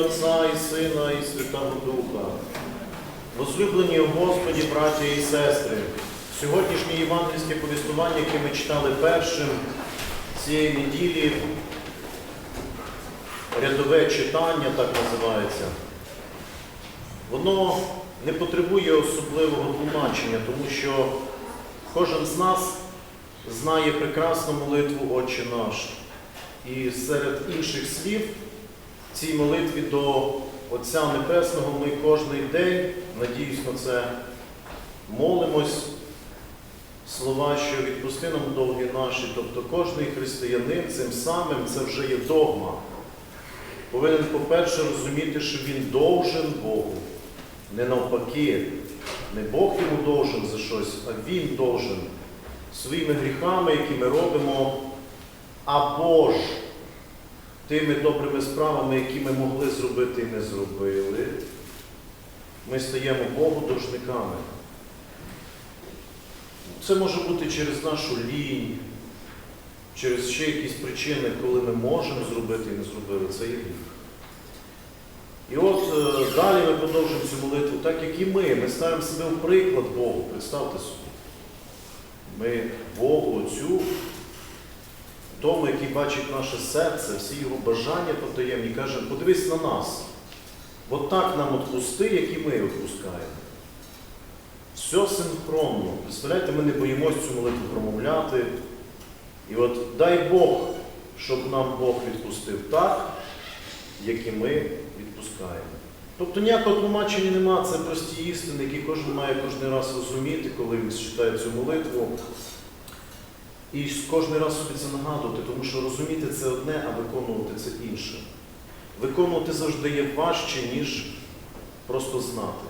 Отця і Сина, і Святого Духа. Возлюблені в Господі, браті і сестри, сьогоднішнє євангельське повістування, яке ми читали першим цієї неділі, рядове читання, так називається, воно не потребує особливого тлумачення, тому що кожен з нас знає прекрасну молитву Отче наш. І серед інших слів цій молитві до Отця Небесного ми кожний день, надіюсь на це, молимось слова, що відпусти нам довгі наші. Тобто кожний християнин цим самим це вже є догма. Повинен, по-перше, розуміти, що він довжен Богу. Не навпаки, не Бог йому довжен за щось, а він довжен своїми гріхами, які ми робимо, або ж тими добрими справами, які ми могли зробити і не зробили, ми стаємо Богу должниками. Це може бути через нашу лінь, через ще якісь причини, коли ми можемо зробити і не зробили, це є гріх. І от е, далі ми продовжуємо цю молитву, так як і ми. Ми ставимо себе в приклад Богу, представте собі. Ми Богу Отцю, тому, який бачить наше серце, всі його бажання потаємні, каже, подивись на нас. От так нам відпусти, як і ми відпускаємо. Все синхронно. Представляєте, ми не боїмося цю молитву промовляти. І от дай Бог, щоб нам Бог відпустив так, як і ми відпускаємо. Тобто ніякого тлумачення нема, це прості істини, які кожен має кожен раз розуміти, коли він читає цю молитву. І кожен раз собі це нагадувати, тому що розуміти це одне, а виконувати це інше. Виконувати завжди є важче, ніж просто знати.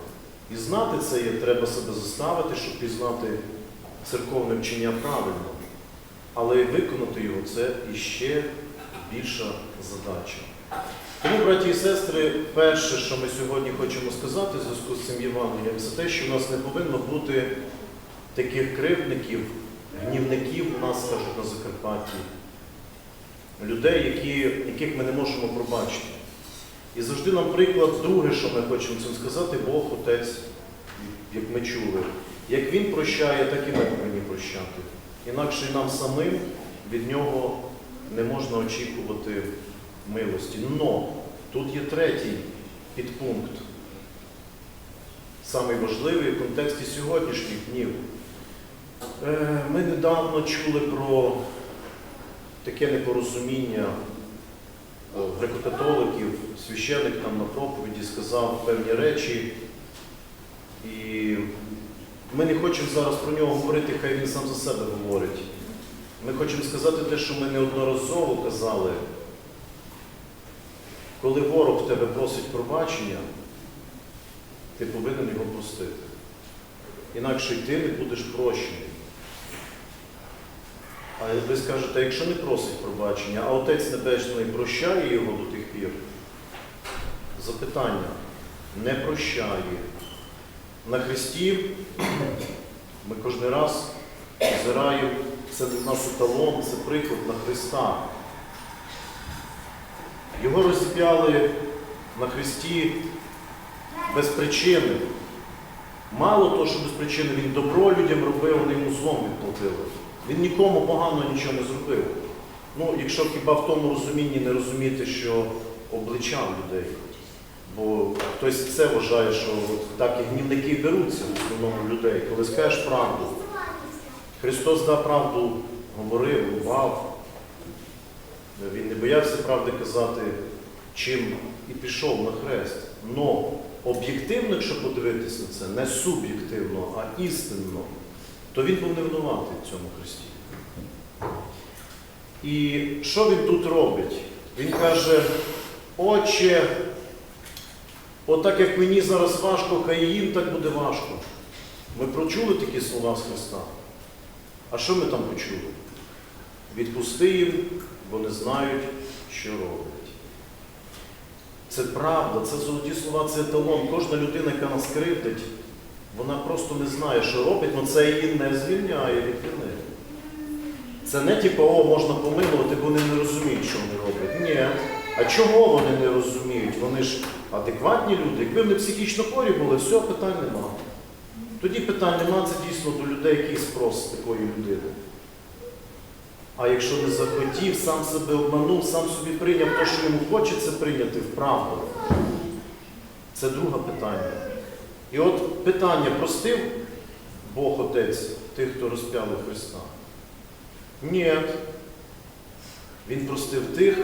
І знати це є, треба себе заставити, щоб пізнати церковне вчення правильно. Але виконати його це іще більша задача. Тому, браті і сестри, перше, що ми сьогодні хочемо сказати в зв'язку з цим Євангелієм, це те, що в нас не повинно бути таких кривдників, гнівників у нас кажуть на Закарпатті, людей, які, яких ми не можемо пробачити. І завжди нам приклад друге, що ми хочемо цим сказати, Бог Отець, як ми чули. Як Він прощає, так і ми повинні прощати. Інакше нам самим від нього не можна очікувати милості. Но тут є третій підпункт, самий важливий в контексті сьогоднішніх днів. Е, Ми недавно чули про таке непорозуміння е, греко-католиків. Священик там на проповіді сказав певні речі. І ми не хочемо зараз про нього говорити, хай він сам за себе говорить. Ми хочемо сказати те, що ми неодноразово казали. Коли ворог в тебе просить пробачення, ти повинен його простити. Інакше й ти не будеш прощений. А ви скажете, якщо не просить пробачення, а Отець Небесний прощає його до тих пір? Запитання не прощає. На Христі ми кожен раз взираємо, це для нас еталон, це приклад на Христа. Його розіп'яли на Христі без причини. Мало того, що без причини він добро людям робив, вони йому злом відплатили. Він нікому погано нічого не зробив. Ну, якщо хіба в тому розумінні не розуміти, що обличав людей. Бо хтось це вважає, що так і гнівники беруться в основному людей, коли скажеш правду. Христос дав правду, говорив, лував. Він не боявся правди казати, чим і пішов на хрест. Но об'єктивно, якщо подивитися на це, не суб'єктивно, а істинно, то він був не винуватий в цьому Христі. І що він тут робить? Він каже, Отче, отак як мені зараз важко, хай їм так буде важко. Ми прочули такі слова з Христа. А що ми там почули? Відпусти їм, бо не знають, що роблять. Це правда, це золоті слова, це еталон. Кожна людина, яка нас кривдить, вона просто не знає, що робить, але це її не звільняє від вини. Це не типу, о, можна помилувати, бо вони не розуміють, що вони роблять. Ні. А чого вони не розуміють? Вони ж адекватні люди. Якби вони психічно хворі були, все, питань нема. Тоді питань нема, це дійсно до людей який спрос такої людини. А якщо не захотів, сам себе обманув, сам собі прийняв те, що йому хочеться прийняти вправду, це друге питання. І от питання простив Бог Отець тих, хто розп'яли Христа? Ні. Він простив тих,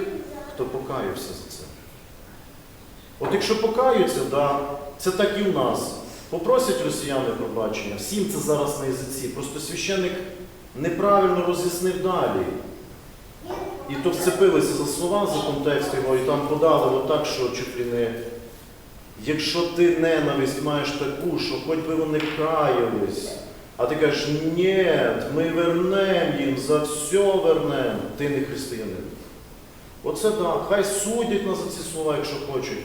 хто покаявся за це. От якщо покаються, да, це так і в нас. Попросять росіяни пробачення, всім це зараз на язиці. Просто священник неправильно роз'яснив далі. І то вцепилися за слова, за контекст його, і там подали отак, що чуть ли не. Якщо ти ненависть маєш таку, що хоч би вони каялись, а ти кажеш, ні, ми вернемо їм, за все вернемо, ти не християнин. Оце так, хай судять нас за ці слова, якщо хочуть.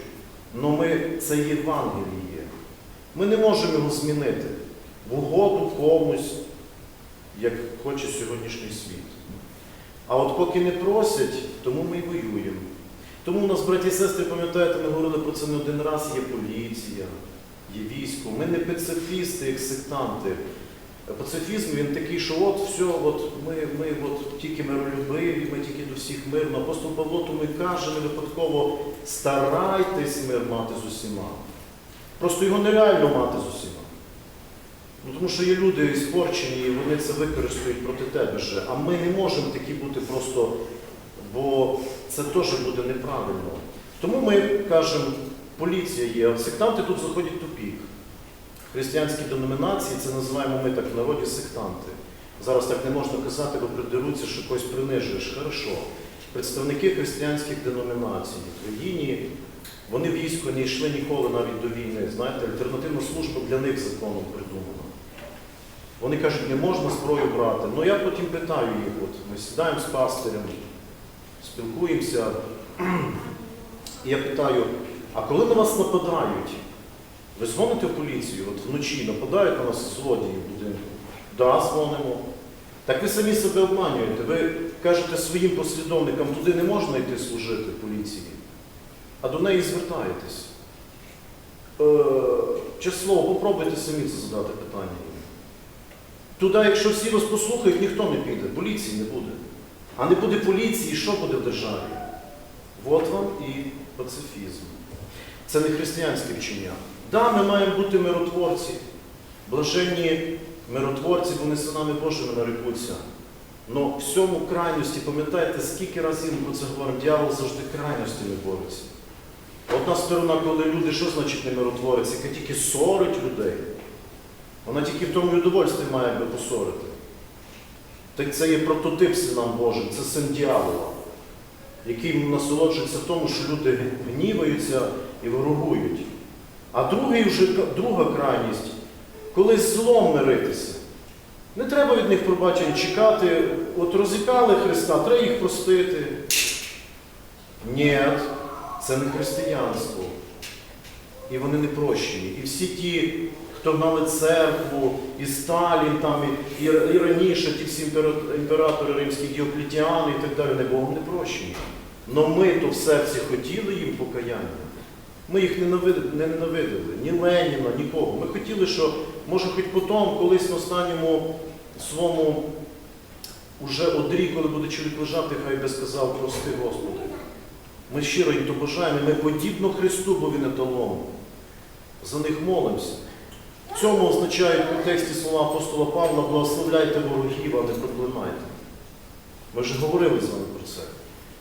але ми це Євангеліє. Ми не можемо його змінити в угоду комусь, як хоче сьогоднішній світ. А от поки не просять, тому ми й воюємо. Тому у нас, браті і сестри, пам'ятаєте, ми говорили про це не один раз, є поліція, є військо. Ми не пацифісти, як сектанти. Пацифізм він такий, що от все, от ми, ми от тільки миролюбиві, ми тільки до всіх мирно. Апостол Павло тому і каже не випадково старайтесь мир мати з усіма. Просто його нереально мати з усіма. Ну, тому що є люди іспорчені, і вони це використають проти тебе же. А ми не можемо такі бути просто, бо це теж буде неправильно. Тому ми кажемо, поліція є, сектанти тут заходять тупік. Християнські деномінації, це називаємо ми так в народі сектанти. Зараз так не можна казати, бо придеруться, що когось принижуєш. Хорошо. Представники християнських деномінацій в країні, вони в військо не йшли ніколи навіть до війни. Знаєте, альтернативна служба для них законом придумана. Вони кажуть, не можна зброю брати. Ну я потім питаю їх, от ми сідаємо з пастирем, спілкуємося. Я питаю, а коли на вас нападають, ви дзвоните в поліцію, от вночі нападають на нас злодії в будинку? Да, дзвонимо. Так ви самі себе обманюєте. Ви кажете своїм послідовникам, туди не можна йти служити поліції, а до неї звертаєтесь. Е, слово, попробуйте самі це задати питання. Туди, якщо всі вас послухають, ніхто не піде, поліції не буде. А не буде поліції, що буде в державі? От вам і пацифізм. Це не християнське вчення. Да, ми маємо бути миротворці. Блаженні миротворці, вони синами Божими нарекуться. Но в всьому крайності, пам'ятаєте, скільки разів ми про це говоримо, дьявол завжди крайностями бореться. Одна сторона, коли люди, що значить не миротворець, яка тільки сорить людей. Вона тільки в тому і удовольстві має якби посорити. Так це є прототип синам Божим, це син дьявола, який насолоджується тому, що люди гніваються і ворогують. А другий вже, друга крайність, коли злом миритися. Не треба від них пробачень чекати, от розіпяли Христа, треба їх простити. Ні, це не християнство. І вони не прощені. І всі ті, хто гнали церкву, і Сталін, там, і, і раніше ті всі імператори римські Діоклетіани і так далі, не Богом не прощені. Но ми то в серці хотіли їм покаяння. Ми їх не ненавидили, ні Леніна, нікого. Ми хотіли, що, може, хоч потім, колись на останньому своєму уже одрі, коли буде чоловік лежати, хай би сказав, прости Господи. Ми щиро їм то бажаємо, ми подібно Христу, бо Він еталон. За них молимося. В цьому означають в контексті слова апостола Павла благословляйте ворогів, а не проклинайте. Ми вже говорили з вами про це.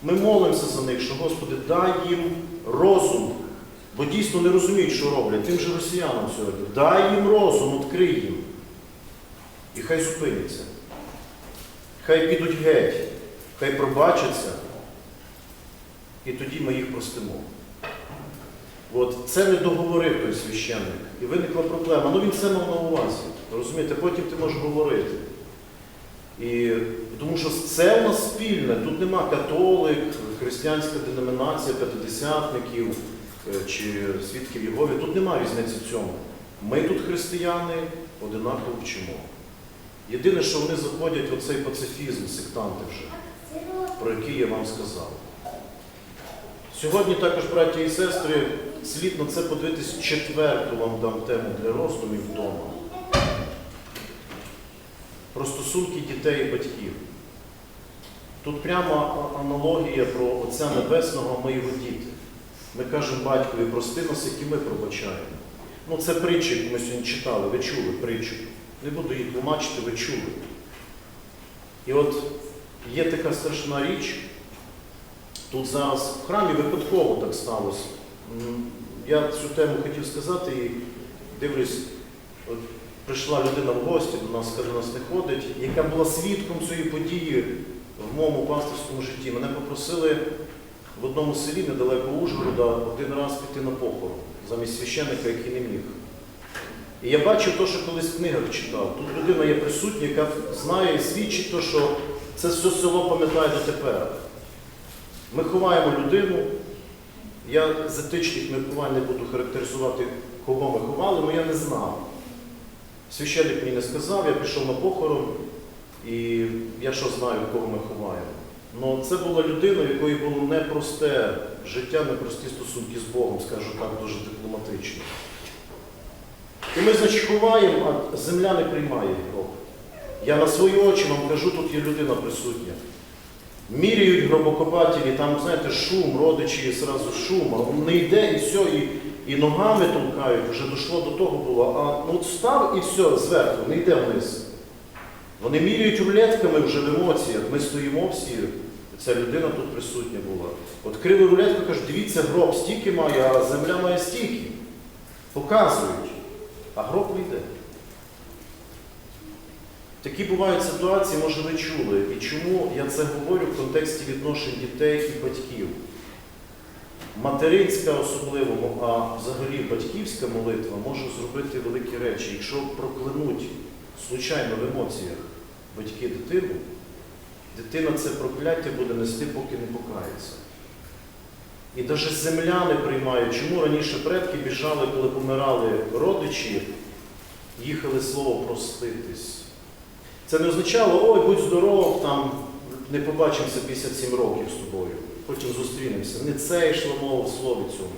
Ми молимося за них, що Господи, дай їм розум, бо дійсно не розуміють, що роблять. Тим же росіянам сьогодні. Дай їм розум, відкрий їм. І хай зупиняться. Хай підуть геть, хай пробачаться. І тоді ми їх простимо. От це не договорив той священник. І виникла проблема. Ну він це мав на увазі. Розумієте, потім ти можеш говорити. І, тому що це в нас спільне. Тут нема католик, християнська деномінація, п'ятидесятників е, чи свідків Єгові. Тут немає різниці в цьому. Ми тут християни одинаково вчимо. Єдине, що вони заходять в оцей пацифізм, сектанти вже, про який я вам сказав. Сьогодні також, браття і сестри, слід на це подивитись четверту вам дам тему для роздумів вдома. Про стосунки дітей і батьків. Тут прямо аналогія про Отця Небесного, ми його діти. Ми кажемо батькові, прости нас, які ми пробачаємо. Ну, це притчі, яку ми сьогодні читали, ви чули притчу. Не буду її тлумачити, ви чули. І от є така страшна річ. Тут зараз в храмі випадково так сталося. Я цю тему хотів сказати і дивлюсь, от прийшла людина в гості, до нас, каже, нас не ходить, яка була свідком цієї події в моєму пасторському житті. Мене попросили в одному селі недалеко Ужгорода один раз піти на похорон замість священника, який не міг. І я бачив те, що колись в книгах читав. Тут людина є присутня, яка знає і свідчить те, що це все село пам'ятає дотепер. Ми ховаємо людину. Я з етичних міркувань не буду характеризувати, кого ми ховали, але я не знав. Священник мені не сказав, я пішов на похорон, і я що знаю, кого ми ховаємо. Ну, це була людина, в якої було непросте життя, непрості стосунки з Богом, скажу так, дуже дипломатично. І ми, значить, ховаємо, а земля не приймає його. Я на свої очі вам кажу, тут є людина присутня. Міряють гробокопателі, там, знаєте, шум, родичі, зразу шум, а не йде і все, і, і ногами толкають, вже дійшло до того було. А ну от став і все, зверху, не йде вниз. Вони міряють рулетками вже в емоціях. Ми стоїмо всі, ця людина тут присутня була. Відкрили рулетку, кажуть, дивіться, гроб стільки має, а земля має стільки. Показують, а гроб не йде. Такі бувають ситуації, може ви чули. І чому я це говорю в контексті відношень дітей і батьків? Материнська особливо, а взагалі батьківська молитва може зробити великі речі. Якщо проклянуть случайно в емоціях батьки дитину, дитина це прокляття буде нести, поки не покається. І навіть земля не приймає. Чому раніше предки біжали, коли помирали родичі, їхали слово проститись. Це не означало, ой, будь здоров, там не побачимося 57 років з тобою, потім зустрінемося. Не це йшло мова в слові цьому.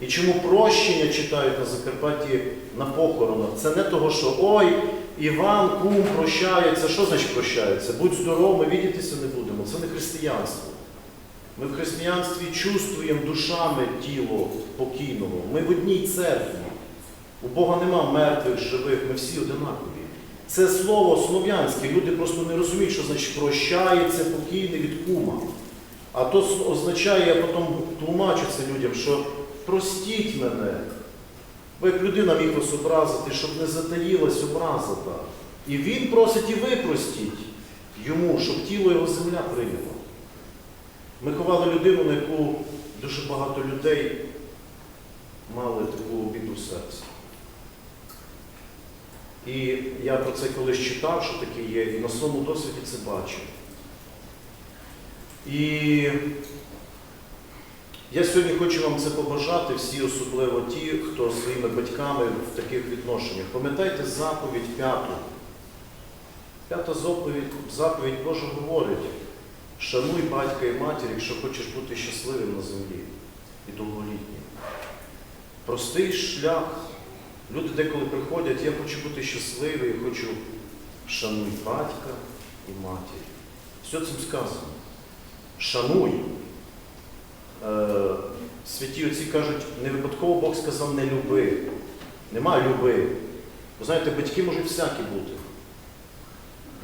І чому прощення читають на Закарпатті на похоронах? Це не того, що ой, Іван, кум прощається. Що значить прощається? Будь здоров, ми відітися не будемо. Це не християнство. Ми в християнстві чувствуємо душами тіло покійного. Ми в одній церкві. У Бога нема мертвих, живих, ми всі одинакові. Це слово слов'янське, люди просто не розуміють, що значить прощається покійний від кума. А то означає, я потім тлумачу це людям, що простіть мене. Бо як людина міг вас образити, щоб не затаїлась образа та. І він просить і ви простіть йому, щоб тіло його земля прийняла. Ми ховали людину, на яку дуже багато людей мали таку обіду в серці. І я про це колись читав, що таке є, і на своєму досвіді це бачив. І я сьогодні хочу вам це побажати, всі, особливо ті, хто своїми батьками в таких відношеннях. Пам'ятайте заповідь п'яту. П'ята заповідь, заповідь Божа говорить, шануй батька і матір, якщо хочеш бути щасливим на землі і довголітнім. Простий шлях. Люди деколи приходять, я хочу бути щасливий, хочу шануй батька і матір. Все цим сказано. Шануй. Е, святі отці кажуть, не випадково Бог сказав не люби. Нема люби. Ви знаєте, батьки можуть всякі бути.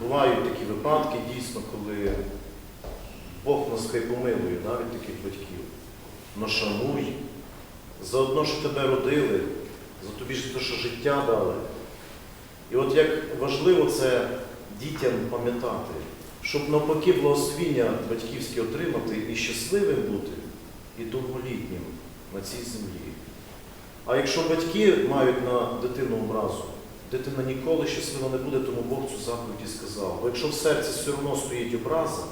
Бувають такі випадки, дійсно, коли Бог нас хай помилує да, від таких батьків. Но шануй. Заодно, що тебе родили, за тобі ж те, що життя дали. І от як важливо це дітям пам'ятати, щоб навпаки благословіння батьківське отримати і щасливим бути, і довголітнім на цій землі. А якщо батьки мають на дитину образу, дитина ніколи щаслива не буде, тому Бог цю заповідь і сказав. Бо якщо в серці все одно стоїть образа,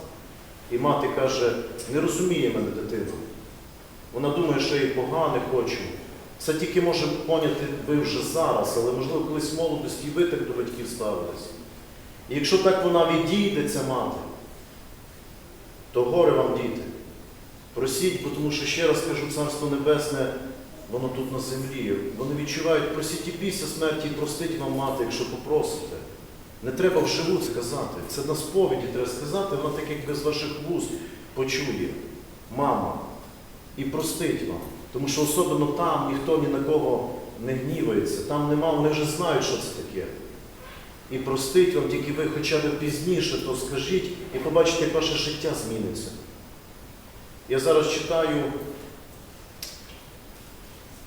і мати каже, не розуміє мене дитина, вона думає, що я їй погане хочу. Це тільки може поняти ви вже зараз, але можливо колись в молодості і ви так до батьків ставились. І якщо так вона відійде, ця мати, то горе вам діти. Просіть, бо тому що ще раз кажу, Царство Небесне, воно тут на землі. Вони відчувають, просіть і після смерті, і простить вам мати, якщо попросите. Не треба вживу сказати. Це на сповіді треба сказати, вона так якби з ваших вуст почує. Мама. І простить вам. Тому що особливо там ніхто ні на кого не гнівається. Там нема, вони вже знають, що це таке. І простить вам, тільки ви хоча б пізніше то скажіть і побачите, як ваше життя зміниться. Я зараз читаю,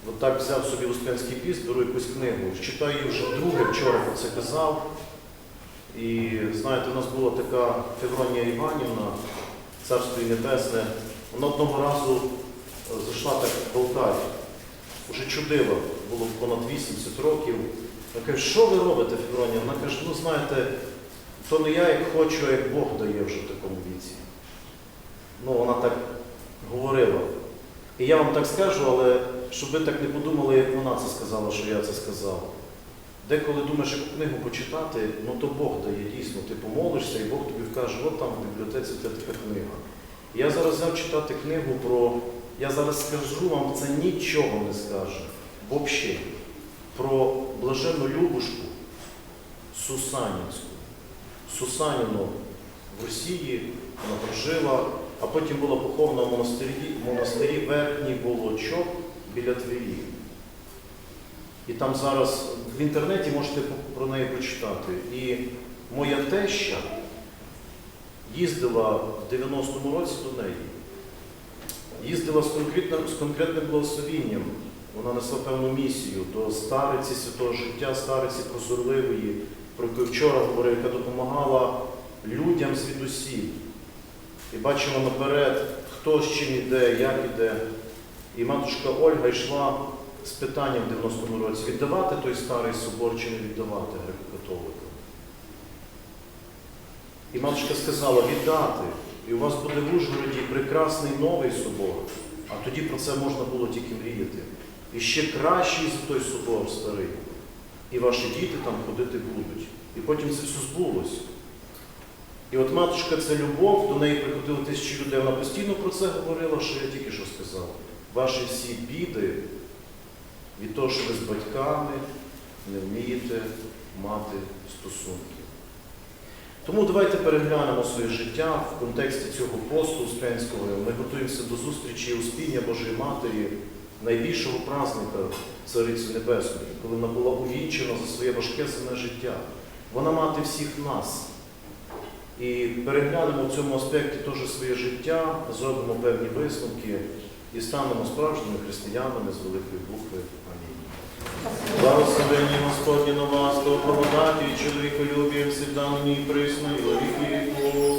от так взяв собі Успенський піст, беру якусь книгу, читаю вже вдруге, вчора про це казав. І знаєте, у нас була така Февронія Іванівна, Царство Небесне, вона одного разу зайшла так в Полтаві, вже чудила, було понад 80 років. Я кажу, що ви робите, Февронія? Вона каже, ну знаєте, то не я як хочу, а як Бог дає вже в такому віці. Ну, вона так говорила. І я вам так скажу, але щоб ви так не подумали, як вона це сказала, що я це сказав. Деколи думаєш, яку книгу почитати, ну то Бог дає дійсно. Ти помолишся, і Бог тобі вкаже, от там в бібліотеці це така книга. Я зараз взяв читати книгу про, я зараз скажу вам, це нічого не скаже. Взагалі, про блаженну Любушку Сусанінську. Сусаніну в Росії вона прожила, а потім була похована в монастирі, в монастирі Верхній Волочок біля Твері. І там зараз в інтернеті можете про неї почитати. І моя теща їздила в 90-му році до неї. Їздила з конкретним, з конкретним благословінням. Вона несла певну місію до стариці святого життя, стариці прозорливої, про яку вчора говорив, яка допомагала людям звідусіль. І бачила наперед, хто з чим іде, як іде. І матушка Ольга йшла з питанням в 90-му році, віддавати той старий собор чи не віддавати греко-католикам. І матушка сказала, віддати. І у вас буде в Ужгороді прекрасний новий собор, а тоді про це можна було тільки мріяти. І ще кращий за той собор старий. І ваші діти там ходити будуть. І потім це все збулося. І от матушка це любов, до неї приходили тисячі людей, вона постійно про це говорила, що я тільки що сказав. Ваші всі біди від того, що ви з батьками не вмієте мати стосунки. Тому давайте переглянемо своє життя в контексті цього посту Успенського. Ми готуємося до зустрічі Успіння Божої Матері, найбільшого празника Цариці Небесної, коли вона була увінчена за своє важке земне життя. Вона мати всіх нас. І переглянемо в цьому аспекті теж своє життя, зробимо певні висновки і станемо справжніми християнами з великої букви. Амінь. Благословення Господні на вас, до благодаті чоловіку чоловіколюбієм всі дані і присно, і віков.